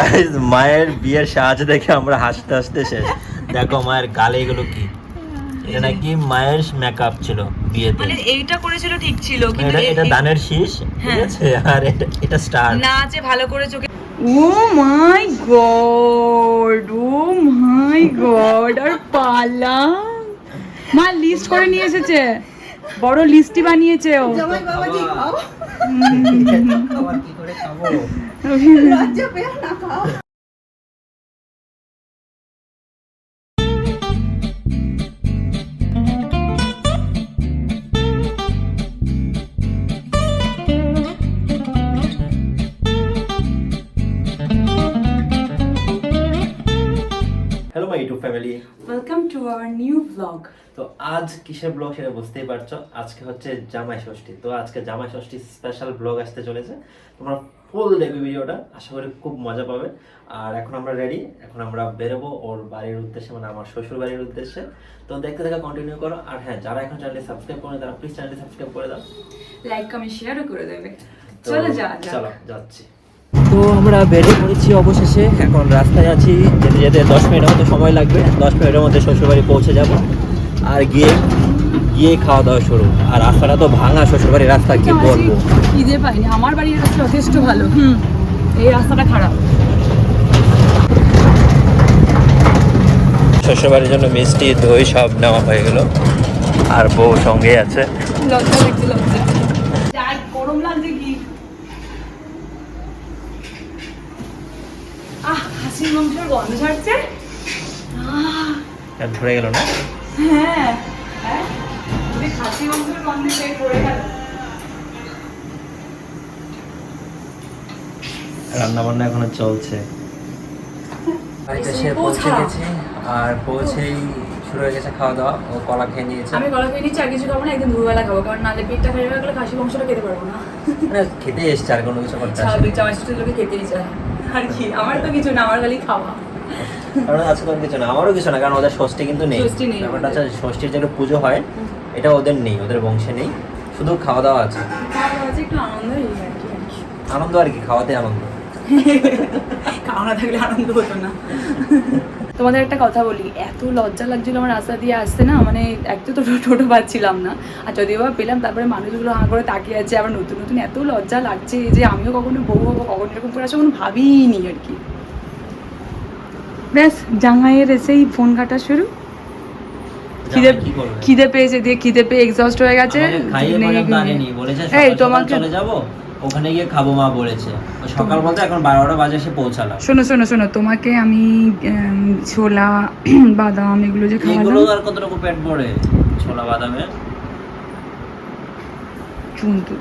মায়ের বিয়ের সাহায্য দেখে আমরা হাসতে হাসতে শেষ। দেখো মায়ের গালে এগুলো কি? এটা নাকি মায়ের মেকআপ ছিল বিয়েতে। মানে এইটা করেছিল ঠিক ছিল কিন্তু এটা দানের শীষ? ঠিক হ্যাঁ। আছে? আর এটা এটা স্টার না যে ভালো করে চোখে ও মাই গড ও মাই গড আর পালা। মা লিস্ট করে নিয়ে এসেছে। বড় লিস্টই বানিয়েছে ও। জামাই বাবাজি খাও। খাবার কি করে খাব? লজ্জা পেও না খাও my YouTube family welcome to our new blog তো আজ কিসের ব্লগ সেটা বুঝতেই পারছ? আজকে হচ্ছে জামাই ষষ্ঠী। তো আজকে জামাই ষষ্ঠী স্পেশাল ব্লগ আসতে চলেছে। তোমরা ফুল দেখবে ভিডিওটা। আশা করি খুব মজা পাবে। আর এখন আমরা রেডি এখন আমরা বেরোবো ওর বাড়ির উদ্দেশ্যে মানে আমার শ্বশুর বাড়ির উদ্দেশ্যে। তো দেখতে দেখা কন্টিনিউ করো। আর হ্যাঁ যারা এখন চ্যানেলটি সাবস্ক্রাইব করে তারা প্লিজ চ্যানেলটি সাবস্ক্রাইব করে দাও। লাইক কমেন্ট শেয়ারও করে দেবে। চলো যা চলো যাচ্ছি। তো আমরা বেরিয়ে পড়েছি অবশেষে। এখন রাস্তায় আছি যেতে যেতে দশ মিনিট মতো সময় লাগবে। দশ মিনিটের মধ্যে শ্বশুরবাড়ি পৌঁছে যাব আর গিয়ে গিয়ে খাওয়া দাওয়া শুরু। আর রাস্তাটা তো ভাঙা শ্বশুরবাড়ির রাস্তা কি বলব? খিদে পাইনি আমার বাড়ির রাস্তা যথেষ্ট ভালো হুম এই রাস্তাটা খারাপ। শ্বশুরবাড়ির জন্য মিষ্টি দই সব নেওয়া হয়ে গেল। আর বউ সঙ্গে আছে। লজ্জা লাগছে লজ্জা গরম লাগছে গন্ধ ছাড়ছে। ধরে গেল না? হ্যাঁ হ্যাঁ। খাসি মাংসের গন্ধে পেট ভরে গেল। রান্না বান্না এখনও চলছে। বাড়িতে সে পৌঁছে গেছে আর পৌঁছেই শুরু হয়ে গেছে খাওয়া দাওয়া ও কলা খেয়ে নিয়েছে। আমি কলা খেয়ে নিচ্ছি আর কিছু খাব না একদিন দুবেলা খাব কারণ নালে পেটটা খারাপ হয়ে গেলে খাসি মাংসটা খেতে পারব না। মানে খেতে এসছে আর কোনো কিছু করতে জামাই ষষ্ঠীর লোকে খেতেই চায়। আর কি আমার তো কিছু না আমার খালি খাওয়া কারণ আজকে কিছু না আমারও কিছু না কারণ ওদের ষষ্ঠী কিন্তু নেই। ব্যাপারটা হচ্ছে ষষ্ঠীর পুজো হয় এটা ওদের নেই ওদের বংশে নেই শুধু খাওয়া দাওয়া আছে। আনন্দ আর কি খাওয়াতে আনন্দ খাওয়া থাকলে আনন্দ হতো না। তোমাদের একটা কথা বলি এত লজ্জা লাগছিল আমার রাস্তা দিয়ে আসতে না মানে এক তো টোটো পাচ্ছিলাম না আর যদিও বা পেলাম তারপরে মানুষগুলো হাঁ করে তাকিয়ে আছে আবার নতুন নতুন এত লজ্জা লাগছে যে আমিও কখনো বউ হব কখনো এরকম করে আসব কখনো ভাবিনি আর কি। ব্যাস জাঙ্গাইয়ের এসেই ফোন ঘাটা শুরু। খিদে খিদে পেয়েছে দিয়ে খিদে পেয়ে এক্সস্ট হয়ে গেছে। এই তোমাকে চলে যাব। ওখানে গিয়ে খাব মা বলেছে। সকাল বলতে এখন বারোটা বাজে এসে পৌঁছালাম শোনো শোনো শোনো তোমাকে আমি ছোলা বাদাম এগুলো যে এগুলো আর কতটুকু পেট ভরে? ছোলা বাদামে? কিন্তু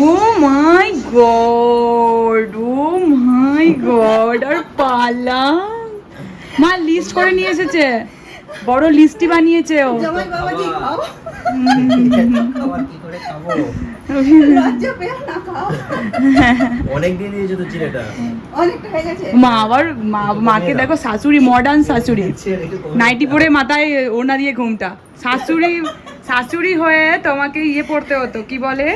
ও মাই গড ও মাই গড আর পালা। মা লিস্ট করে নিয়ে এসেছে। বড় লিস্টই বানিয়েছে ও। জামাই বাবাজি খাও। খাবার কি করে খাব? লজ্জা পেও না খাও। অনেক দিন দিয়েছে তো চিড়েটা। অনেকটা গেছে। মা আবার মা মাকে দেখো শাশুড়ি মডার্ন শাশুড়ি। নাইটি পরে মাথায় ওনা দিয়ে ঘুমটা। শাশুড়ি শাশুড়ি হয়ে তোমাকে ইয়ে পড়তে হতো কি বলে?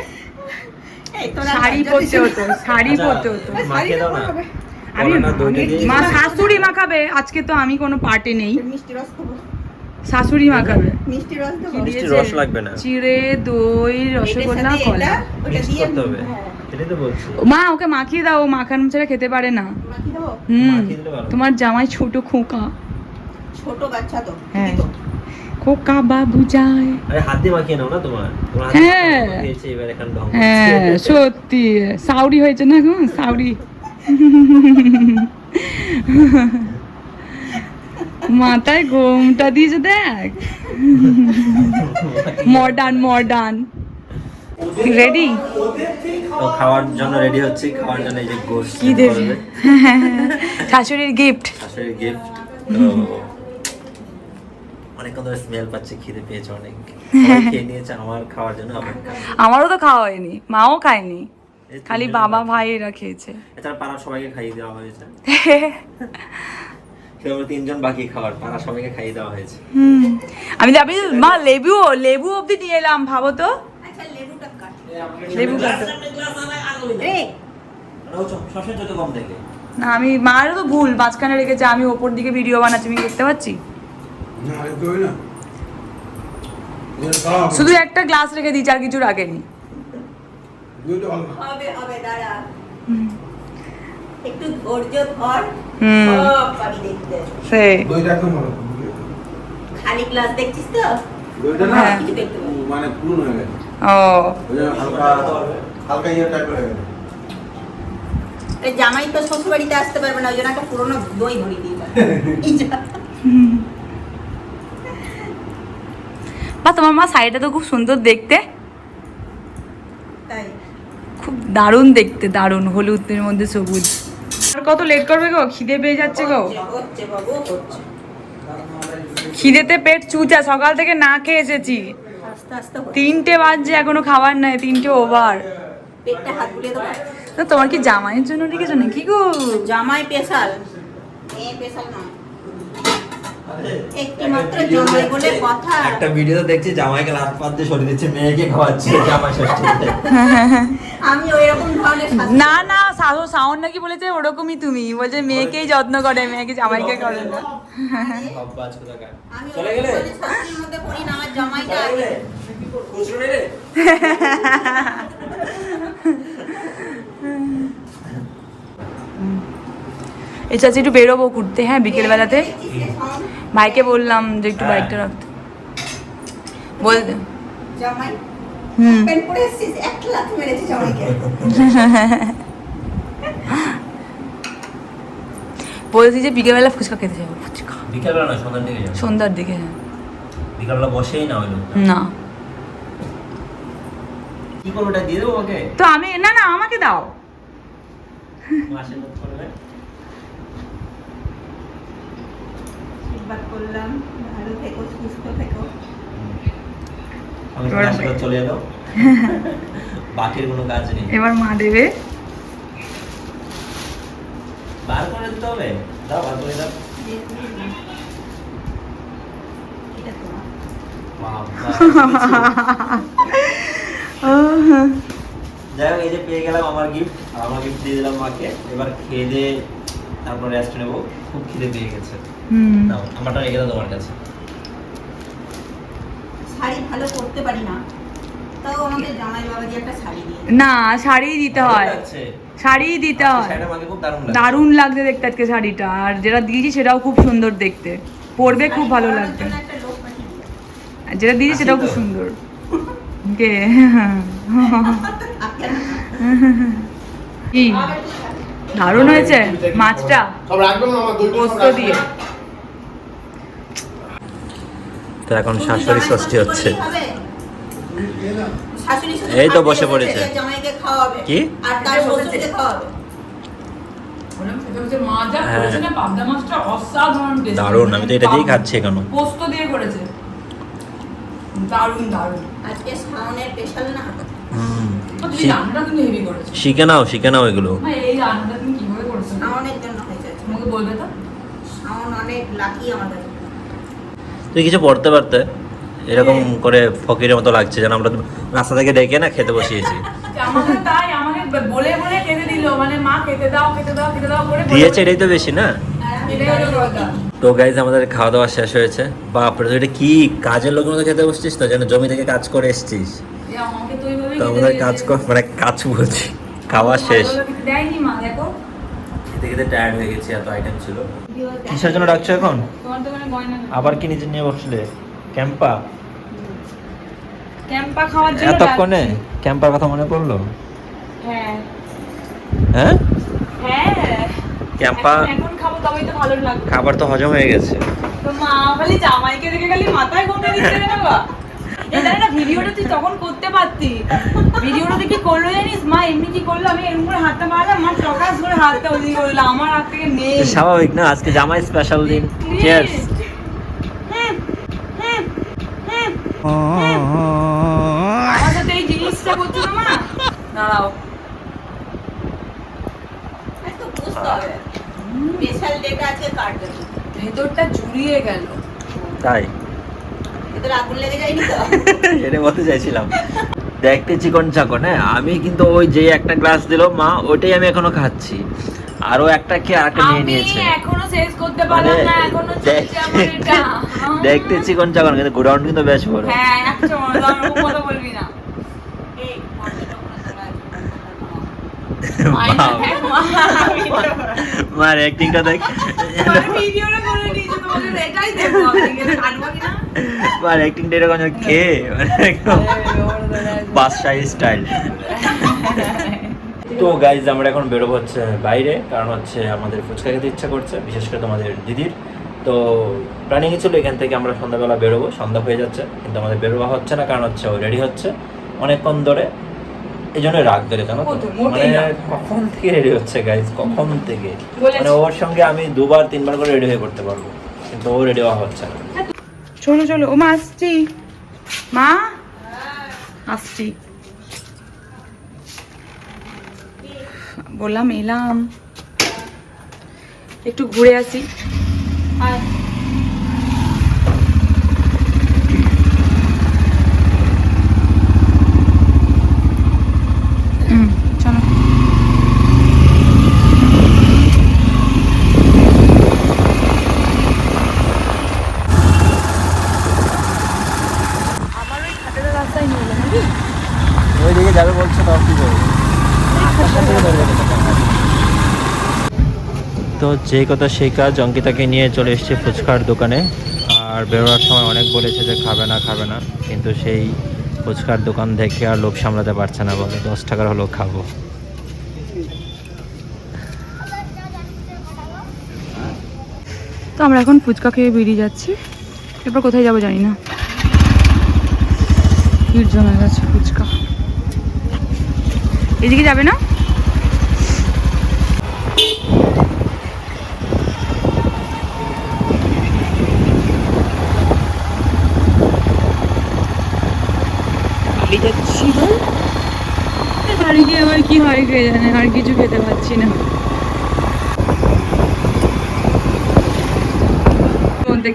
শাড়ি লজ্জা পরতে হতো শাড়ি পরতে হতো। আমি মা শাশুড়ি মাখাবে। আজকে তো আমি কোনো পার্টি নেই। না। মিষ্টি রস খাব। শাশুড়ি মাখাবে। মিষ্টি রস মিষ্টি রস লাগবে না। চিড়ে দই রসগোল্লা কলা। করতে হবে। হ্যাঁ, মা ওকে মাখিয়ে দাও। ও মাখানো ছাড়া খেতে পারে না। হুম। তোমার জামাই ছোট খোকা। ছোট বাচ্চা তো হ্যাঁ। খোকা বাবু যায়। আরে হাত দিয়ে মাখিয়ে নাও না তোমার। হ্যাঁ। এখন হ্যাঁ সত্যি। সাউরি হয়েছে না গো সাউরি। মাথায় ঘোমটা দিয়েছে দেখ। Modern modern. রেডি তো খাওয়ার জন্য রেডি হচ্ছে খাওয়ার জন্য এই যে কি দেবে? শাশুড়ির গিফট শাশুড়ির গিফট ধরে স্মেল পাচ্ছে খিদে পেয়েছে অনেক। খেয়ে নিয়েছে আমার খাওয়ার জন্য আমারও তো খাওয়া হয়নি মাও খায়নি। খালি বাবা বাকি। ভাইয়েরা খেয়েছে। এছাড়া পাড়ার সবাইকে খাইয়ে দেওয়া হয়েছে। তিনজন বাকি পাড়ার সবাইকে খাইয়ে দেওয়া হয়েছে। হুম। আমি তো- আমি মা লেবু লেবু অবধি নিয়ে এলাম ভাবো তো। আচ্ছা লেবুটা কাট। লেবু কাটো। রে ও চ- সবসময় যত কম দেখে। না আমি মারও তো ভুল মাঝখানে রেখেছে আমি ওপর দিকে ভিডিও বানাচ্ছি আমি দেখতে পাচ্ছি। শুধু একটা গ্লাস রেখে দিয়েছি আর কিছু রাখেনি। দুইটা ভালো হবে হবে দাঁড়া। একটু ধৈর্য ধর সব পাবি দেখতে। সে। দইটা একদম ভালো খালি গ্লাস দেখছিস তো? দইটা না? হ্যাঁ। কিছু দেখতে মানে পুরনো হয়ে গেছে। ও। হালকা হালকা ইয়ে টাইপের হয়ে গেছে। এই জামাই তো শ্বশুর বাড়িতে আসতে পারবে না ওই জন্য একটা পুরোনো দই ধরিয়ে দিয়ে বা তোমার মা শাড়িটা তো খুব সুন্দর দেখতে তাই খুব দারুণ দেখতে দারুণ হলুদের মধ্যে সবুজ। আর কত লেট করবে গো? খিদে পেয়ে যাচ্ছে গো। হচ্ছে, হচ্ছে বাবু হচ্ছে। খিদেতে পেট চুচা সকাল থেকে না খেয়ে এসেছি। আস্তে আস্তে হচ্ছে। তিনটে বাজছে এখনও খাবার নাই তিনটে ওভার তোমার কি জামাইয়ের জন্য রেখেছো নাকি গো? জামাই পেশাল একটা ভিডিওতে দেখছি জামাইকে লাত পাত দিয়ে সরিয়ে দিচ্ছে মেয়েকে খাওয়াচ্ছে জামাই ষষ্ঠীতে। আমি ওই রকম ধরনের না না শাহু শাওন নাকি বলেছে ওরকমই তুমি। বলছে মেয়েকেই যত্ন করে মেয়েকে জামাইকে করে না। চলে গেলে মধ্যে পড়ি না আমার জামাইটা রে। এই চাচি একটু বেরোবো ঘুরতে হ্যাঁ বিকেলবেলাতে? ভাইকে বললাম যে একটু বাইকটা রাখতে। বল জামাই? প্যান্ট পরে এসেছিস লাথ বলছি যে বিকেলবেলা ফুচকা খেতে যাব ফুচকা। বিকালবেলা না সন্ধ্যার দিকে যাব। সন্ধ্যার দিকে। হ্যাঁ বিকালবেলা বসেই না ওই লোকটা। না। কি করব ওটা দিয়ে দেবো ওকে? তো আমি না না আমাকে দাও। মাসে লোক করবে করলাম ভালো থেকো সুস্থ থেকো। আমি চলে এলো। বাকির কোনো কাজ নেই। এবার মা দেবে। বার করে দিতে হবে। দাও বার করে দাও। যাই হোক এই যে পেয়ে গেলাম আমার গিফট আমার গিফট দিয়ে দিলাম মাকে। এবার খেয়ে দিয়ে তারপর রেস্ট নেব। খুব খিদে পেয়ে গেছে। হুম। আমারটা রেখে দাও তোমার কাছে। ভালো পরতে পারি না তাও আমাদের জামাই বাবাজি একটা শাড়ি দিয়ে না শাড়ি দিতে হয়। ভালো লাগছে। শাড়ি দিতে হয়। শাড়িটা দারুণ লাগছে। দেখতে আজকে শাড়িটা আর যেটা দিয়েছি সেটাও খুব সুন্দর দেখতে। পরবে খুব ভালো লাগবে যেটা দিয়েছি সেটাও খুব সুন্দর। কে? কি? দারুণ হয়েছে মাছটা। পোস্ত দিয়ে। তো এখন শাশুড়ি ষষ্ঠী হচ্ছে। এই তো বসে পড়েছে। এসে জামাইকে খাওয়াবে কি? আর তার শ্বশুরকে খাওয়াবে হ্যাঁ। দারুণ আমি তো এটা দিয়েই খাচ্ছি এখনও। পোস্ত দিয়ে করেছে। দারুণ দারুণ। আজকে স্পেশাল না? শিখে নাও শিখে নাও এগুলো। মা, এই রান্নাটা তুমি কীভাবে করেছ? শাওনের জন্য হয়েছে আজকে। আমাকে বলবে তো? অনেক লাকি আমার কাছে তুই কিছু পড়তে পারতে? এরকম করে ফকিরের মতো লাগছে যেন আমরা রাস্তা থেকে ডেকে না খেতে বসিয়েছি। তাই দিয়েছে এটাই তো বেশি না? কথা। তো গাইজ আমাদের খাওয়া দাওয়া শেষ হয়েছে। বাপরে তো এটা কি কাজের লোকের মতো খেতে বসছিস তো যেন জমি থেকে কাজ করে এসছিস? তো আমাদের কাজ কর মানে কাজ বলছি খাওয়া শেষ। দেয়নি মা দেখো। খেতে খেতে টায়ার্ড হয়ে গেছি এত আইটেম ছিল। কিসের জন্য ডাকছো এখন। আবার কি নিজে নিয়ে বসলে? ক্যাম্পা? ক্যাম্পা খাওয়ার জন্য এতক্ষণে? ক্যাম্পার কথা মনে পড়ল? হ্যাঁ। হ্যাঁ? হ্যাঁ। ক্যাম্পা এখন- এখন খাব তবেই তো ভালো লাগবে। খাবার তো হজম হয়ে গেছে। তো মা খালি জামাইকে দেখে খালি মাথায় দিচ্ছে না বা এই জানি না ভিডিওটা তুই তখন করতে পারতি। ভিডিওটা কি করল জানিস? মা এমনি কি করল? আমি এরকম করে হাতটা মারলাম মা টকাস করে হাতটা ওদিকে করল আমার হাত থেকে নেই। স্বাভাবিক না? আজকে জামাই স্পেশাল দিন। চিয়ার্স আমার সাথে এই জিনিসটা করছ না মা? দাঁড়াও। ভেতরটা জুড়িয়ে গেল। তাই? এটা বলতে চাইছিলাম। দেখতে চিকন চাকন হ্যাঁ? আমি কিন্তু ওই যে একটা গ্লাস দিল মা ওইটাই আমি এখনও খাচ্ছি। আরও একটা কি আরেকটা নিয়ে নিয়েছে। এখনও শেষ করতে মানে পারলাম না এখনও দেখ- চলছে আমার এটা দেখতে চিকন চাকন কিন্তু গোডাউন কিন্তু বেশ বড়। হ্যাঁ একদম কথা বলবি না। এই, মার অ্যাক্টিংটা দেখ। কিনা? মার অ্যাক্টিংটা এরকম খেয়ে মানে বাদশাহী স্টাইল তো গাইজ আমরা এখন বেরোবো হচ্ছে বাইরে কারণ হচ্ছে আমাদের ফুচকা খেতে ইচ্ছা করছে বিশেষ করে তোমাদের দিদির। তো প্ল্যানিং ছিল এখান থেকে আমরা সন্ধ্যাবেলা বেরোবো সন্ধ্যা হয়ে যাচ্ছে কিন্তু আমাদের বেরোবা হচ্ছে না কারণ হচ্ছে ও রেডি হচ্ছে অনেকক্ষণ ধরে। এই জন্য রাগ ধরে জানো মানে কখন থেকে রেডি হচ্ছে গাইজ কখন থেকে? মানে ওর সঙ্গে আমি দুবার তিনবার করে রেডি হয়ে করতে পারব কিন্তু ও রেডি হওয়া হচ্ছে না। চলো চলো। ও মা আসছি। মা? আসছি। বললাম এলাম। একটু ঘুরে আসি। হুম, চলো আমার ওই খাটের রাস্তায় নিয়ে এলো নাকি ওই দিকে যাবে বলছে তাও কি করবে তো যে কথা সেই কাজ অঙ্কিতাকে নিয়ে চলে এসেছে ফুচকার দোকানে। আর বেরোনোর সময় অনেক বলেছে যে খাবে না খাবে না। কিন্তু সেই ফুচকার দোকান দেখে আর লোভ সামলাতে পারছে না, বলে দশ টাকার হলেও খাব। তো আমরা এখন ফুচকা খেয়ে বেরিয়ে যাচ্ছি। এরপর কোথায় যাব জানি না। ভিড় গেছে ফুচকা। এদিকে যাবে না? বাড়ি যাচ্ছি বল বাড়ি গিয়ে আবার কি হয় কে জানে আর কিছু খেতে পাচ্ছি না।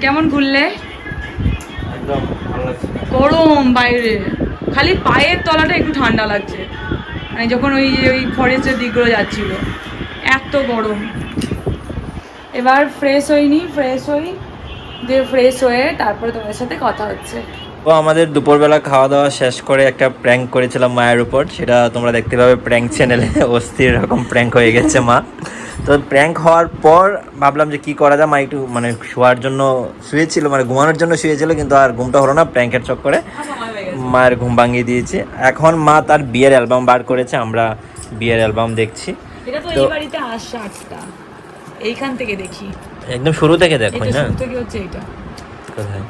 কেমন ঘুরলে? একদম গরম বাইরে। খালি পায়ের তলাটা একটু ঠান্ডা লাগছে। মানে যখন ওই ওই ফরেস্টের দিকগুলো যাচ্ছিল এত গরম। এবার ফ্রেশ হইনি ফ্রেশ হই দিয়ে ফ্রেশ হয়ে তারপরে তোমার সাথে কথা হচ্ছে। তো আমাদের দুপুরবেলা খাওয়া দাওয়া শেষ করে একটা প্র্যাঙ্ক করেছিলাম মায়ের উপর। সেটা তোমরা দেখতে পাবে প্র্যাঙ্ক চ্যানেলে অস্থির রকম প্র্যাঙ্ক হয়ে গেছে মা। তো প্র্যাঙ্ক হওয়ার পর ভাবলাম যে কি করা যায় মা একটু মানে শোয়ার জন্য শুয়েছিল মানে ঘুমানোর জন্য শুয়েছিল কিন্তু আর ঘুমটা হলো না প্র্যাঙ্কের চক্করে মায়ের ঘুম ভাঙিয়ে দিয়েছি। এখন মা তার বিয়ের অ্যালবাম বার করেছে আমরা বিয়ের অ্যালবাম দেখছি। এটা তো এই বাড়িতে এইখান থেকে দেখি। একদম শুরু থেকে দেখো না? থেকে হচ্ছে এটা কোথায়?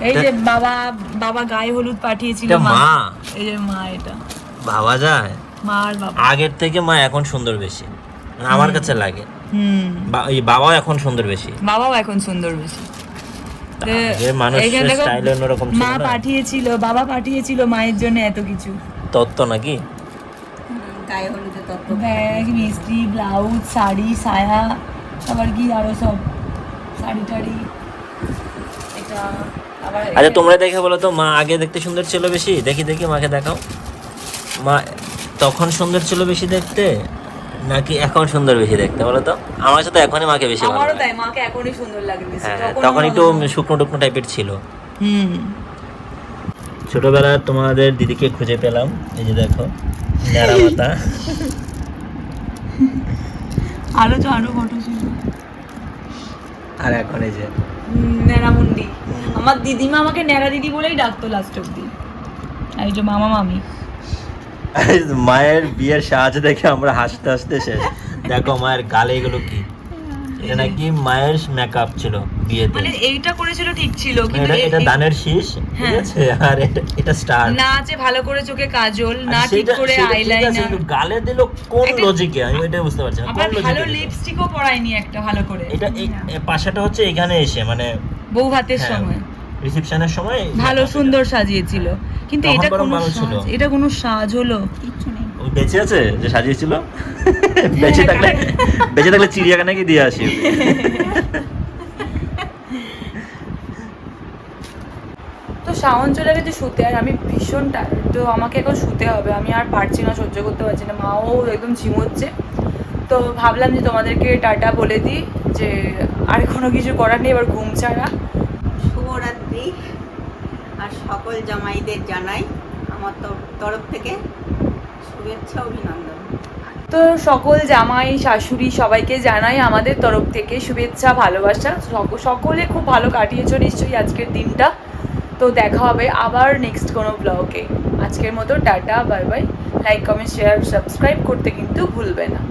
এই যে বাবা বাবা গায়ে হলুদ পাঠিয়েছিল মা। এই যে মা এটা। ভাবা যায়? মা আর বাবা। আগের থেকে মা এখন সুন্দর বেশি। মানে আমার কাছে লাগে। হুম। বাবাও এখন সুন্দর বেশি। বাবাও এখন সুন্দর বেশি। মা পাঠিয়েছিল বাবা পাঠিয়েছিল মায়ের জন্য এত কিছু। তত্ত্ব নাকি? গায়ে হলুদের তত্ত্ব। ব্যাগ মিষ্টি ব্লাউজ শাড়ি সায়া আবার কি আরও সব? শাড়ি টাড়ি। এটা আবার আচ্ছা তোমরা দেখে বলো তো মা আগে দেখতে সুন্দর ছিল বেশি? দেখি দেখি মাকে দেখাও। মা তখন সুন্দর ছিল বেশি দেখতে নাকি এখন সুন্দর বেশি দেখতে? বলো তো। আমার সাথে এখনই মাকে বেশি ভালো আমারও লাগে। তাই মাকে এখনই সুন্দর লাগে হ্যাঁ তখন তখন একটু শুকনো টুকনো টাইপের ছিল। হুম। ছোটবেলায় তোমাদের দিদিকে খুঁজে পেলাম এই যে দেখো। ন্যাড়া আরও তো আরও ফটো ছিল আর এখন এই যে ন্যাড়ামুন্ডি আমার দিদিমা আমাকে ন্যাড়া দিদি বলেই ডাকতো লাস্ট অব্দি আর এই যে মামা মামি। মায়ের বিয়ের সাহায্য দেখে আমরা হাসতে হাসতে শেষ। দেখো মায়ের গালে এগুলো কি? এটা নাকি মায়ের মেকআপ ছিল বিয়েতে। মানে এইটা করেছিল ঠিক ছিল কিন্তু এটা দানের শীষ ঠিক হ্যাঁ। আছে? আর এটা স্টার না আছে ভালো করে চোখে কাজল না ঠিক করে আইলাইনার গালে দিল কোন লজিকে আমি এটা বুঝতে পারছি না কোন আবার ভালো লিপস্টিকও পরায়নি একটা ভালো করে। এটা এই পাশাটা হচ্ছে এখানে এসে মানে বউ ভাতের হ্যাঁ, সময়। রিসেপশনের সময় ভালো সুন্দর সাজিয়েছিল। কিন্তু এটা কোনো এটা কোনো সাজ হলো? কিচ্ছু নেই। ও বেঁচে আছে? যে সাজিয়েছিল? বেঁচে থাকলে বেঁচে থাকলে চিড়িয়াখানা কি দিয়ে আসি। তো শাওন চলে গেছে শুতে আর আমি ভীষণ টায়ার্ড তো আমাকে এখন শুতে হবে। আমি আর পারছি না সহ্য করতে পারছি না মাও একদম ঝিমোচ্ছে তো ভাবলাম যে তোমাদেরকে টাটা বলে দিই যে আর কোনো কিছু করার নেই এবার ঘুম ছাড়া। শুভরাত্রি আর সকল জামাইদের জানাই আমার তর- তরফ থেকে শুভেচ্ছা অভিনন্দন। তো সকল জামাই, শাশুড়ি সবাইকে জানাই আমাদের তরফ থেকে শুভেচ্ছা, ভালোবাসা। সক- সকলে খুব ভালো কাটিয়েছ নিশ্চয়ই আজকের দিনটা। তো দেখা হবে আবার নেক্সট কোনো ব্লগে আজকের মতো tata, bye bye. Like comment share subscribe করতে কিন্তু ভুলবে না।